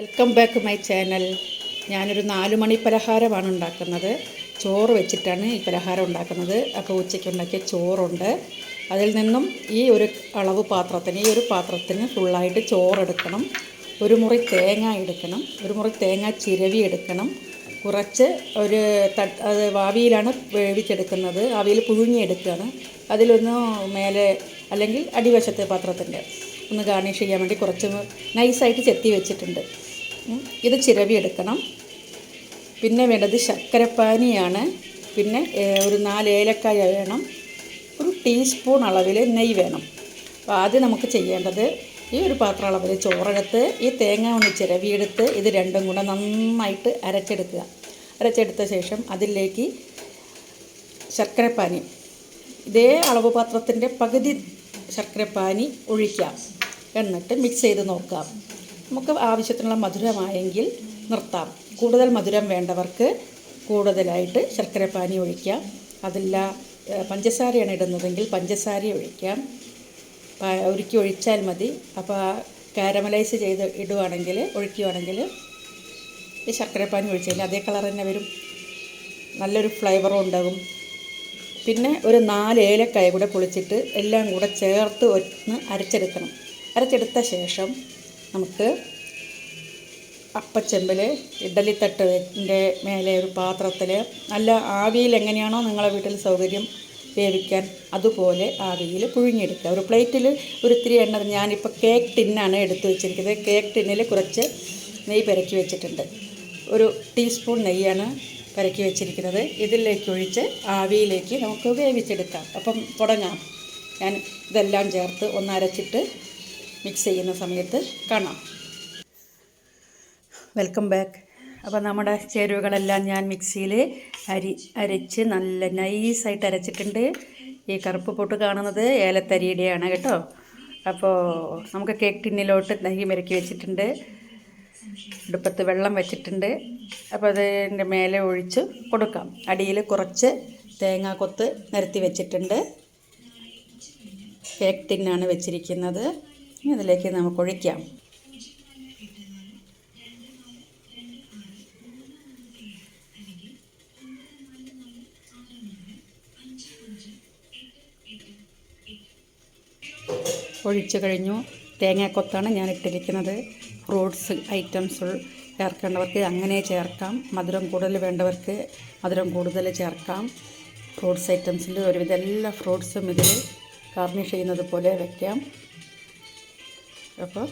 Welcome back my channel ഞാനൊരു നാല് മണി പലഹാരമാണ് ഉണ്ടാക്കുന്നത്. ചോറ് വെച്ചിട്ടാണ് ഈ പലഹാരം ഉണ്ടാക്കുന്നത്. അപ്പോൾ ഉച്ചയ്ക്ക് ഉണ്ടാക്കിയ ചോറുണ്ട്. അതിൽ നിന്നും ഈ ഒരു അളവ് പാത്രത്തിന് ഈ ഒരു പാത്രത്തിന് ഫുള്ളായിട്ട് ചോറെടുക്കണം. ഒരു മുറി തേങ്ങ എടുക്കണം. ഒരു മുറി തേങ്ങ ചിരവി എടുക്കണം. കുറച്ച് ഒരു തട്ട് അത് ആവിയിലാണ് വേവിച്ചെടുക്കുന്നത്. ആവിയിൽ പുഴുങ്ങിയെടുക്കുകയാണ് അതിലൊന്ന് മേലെ അല്ലെങ്കിൽ അടിവശത്തെ പാത്രത്തിന്റെ. ഒന്ന് ഗാർണിഷ് ചെയ്യാൻ വേണ്ടി കുറച്ച് നൈസായിട്ട് ചെത്തി വെച്ചിട്ടുണ്ട്. ഇത് ചിരവി എടുക്കണം. പിന്നെ വേണ്ടത് ശർക്കരപ്പാനിയാണ്. പിന്നെ ഒരു നാല് ഏലക്കായ വേണം. ഒരു ടീസ്പൂൺ അളവിൽ നെയ്യ് വേണം. അപ്പോൾ ആദ്യം നമുക്ക് ചെയ്യേണ്ടത് ഈ ഒരു പാത്രം അളവിൽ ചോറെടുത്ത് ഈ തേങ്ങ ഒന്ന് ചിരവിയെടുത്ത് ഇത് രണ്ടും കൂടെ നന്നായിട്ട് അരച്ചെടുക്കുക. അരച്ചെടുത്ത ശേഷം അതിലേക്ക് ശർക്കരപ്പാനി. ഇതേ അളവ് പാത്രത്തിന്റെ പകുതി ശർക്കരപ്പാനി ഒഴിക്കാം. എന്നിട്ട് മിക്സ് ചെയ്ത് നോക്കാം. നമുക്ക് ആവശ്യത്തിനുള്ള മധുരമായെങ്കിൽ നിർത്താം. കൂടുതൽ മധുരം വേണ്ടവർക്ക് കൂടുതലായിട്ട് ശർക്കരപ്പാനി ഒഴിക്കാം. അതില്ല പഞ്ചസാരയാണ് ഇടുന്നതെങ്കിൽ പഞ്ചസാര ഒഴിക്കാം. ഒരുക്കി ഒഴിച്ചാൽ മതി. അപ്പോൾ കാരമലൈസ് ചെയ്ത് ഇടുവാണെങ്കിൽ ഒഴിക്കുകയാണെങ്കിൽ ഈ ശർക്കരപ്പാനി ഒഴിച്ചാൽ അതേ കളർ തന്നെ വരും. നല്ലൊരു ഫ്ലേവറും ഉണ്ടാകും. പിന്നെ ഒരു നാല് ഏലക്കായ കൂടെ പൊളിച്ചിട്ട് എല്ലാം കൂടെ ചേർത്ത് ഒന്ന് അരച്ചെടുക്കണം. അരച്ചെടുത്ത ശേഷം നമുക്ക് അപ്പച്ചെമ്പിൽ ഇഡലിത്തട്ടിന്റെ മേലെ ഒരു പാത്രത്തിൽ നല്ല ആവിയിൽ എങ്ങനെയാണോ നിങ്ങളെ വീട്ടിൽ സൗകര്യം വേവിക്കാൻ അതുപോലെ ആവിയിൽ പുഴുങ്ങിയെടുക്കുക. ഒരു പ്ലേറ്റിൽ ഒരു ഇത്തിരി എണ്ണ ഞാനിപ്പോൾ കേക്ക് ടിന്നാണ് എടുത്തു വെച്ചിരിക്കുന്നത്. കേക്ക് ടിന്നിൽ കുറച്ച് നെയ്യ് പെരക്കി വെച്ചിട്ടുണ്ട്. ഒരു ടീസ്പൂൺ നെയ്യാണ് പെരക്കി വെച്ചിരിക്കുന്നത്. ഇതിലേക്ക് ഒഴിച്ച് ആവിയിലേക്ക് നമുക്ക് വേവിച്ചെടുക്കാം. അപ്പം തുടങ്ങാം. ഞാൻ ഇതെല്ലാം ചേർത്ത് ഒന്ന് അരച്ചിട്ട് മിക്സ് ചെയ്യുന്ന സമയത്ത് കാണാം. വെൽക്കം ബാക്ക് അപ്പോൾ നമ്മുടെ ചേരുവകളെല്ലാം ഞാൻ മിക്സിയിൽ അരി അരച്ച് നല്ല നൈസായിട്ട് അരച്ചിട്ടുണ്ട്. ഈ കറുപ്പ് പൊട്ട് കാണുന്നത് ഏലത്തരിയുടെയാണ് കേട്ടോ. അപ്പോൾ നമുക്ക് കേക്ക് ടിന്നിലോട്ട് നെയ്യ് മെരുക്കി വെച്ചിട്ടുണ്ട്. അടുപ്പത്ത് വെള്ളം വെച്ചിട്ടുണ്ട്. അപ്പോൾ അതിന്റെ മേലെ ഒഴിച്ച് കൊടുക്കാം. അടിയിൽ കുറച്ച് തേങ്ങാ കൊത്ത് നിരത്തി വെച്ചിട്ടുണ്ട്. കേക്ക് ടിന്നാണ് വെച്ചിരിക്കുന്നത്. ഇനി അതിലേക്ക് നമുക്ക് ഒഴിക്കാം. ഒഴിച്ചു കഴിഞ്ഞു. തേങ്ങാക്കൊത്താണ് ഞാൻ ഇട്ടിരിക്കുന്നത്. ഫ്രൂട്ട്സ് ഐറ്റംസ് ചേർക്കേണ്ടവർക്ക് അങ്ങനെ ചേർക്കാം. മധുരം കൂടുതൽ വേണ്ടവർക്ക് മധുരം കൂടുതൽ ചേർക്കാം. ഫ്രൂട്ട്സ് ഐറ്റംസിൽ ഒരുവിധ എല്ലാ ഫ്രൂട്ട്സും ഇതിൽ ഗാർണിഷ് ചെയ്യുന്നത് പോലെ വയ്ക്കാം അപ്പോൾ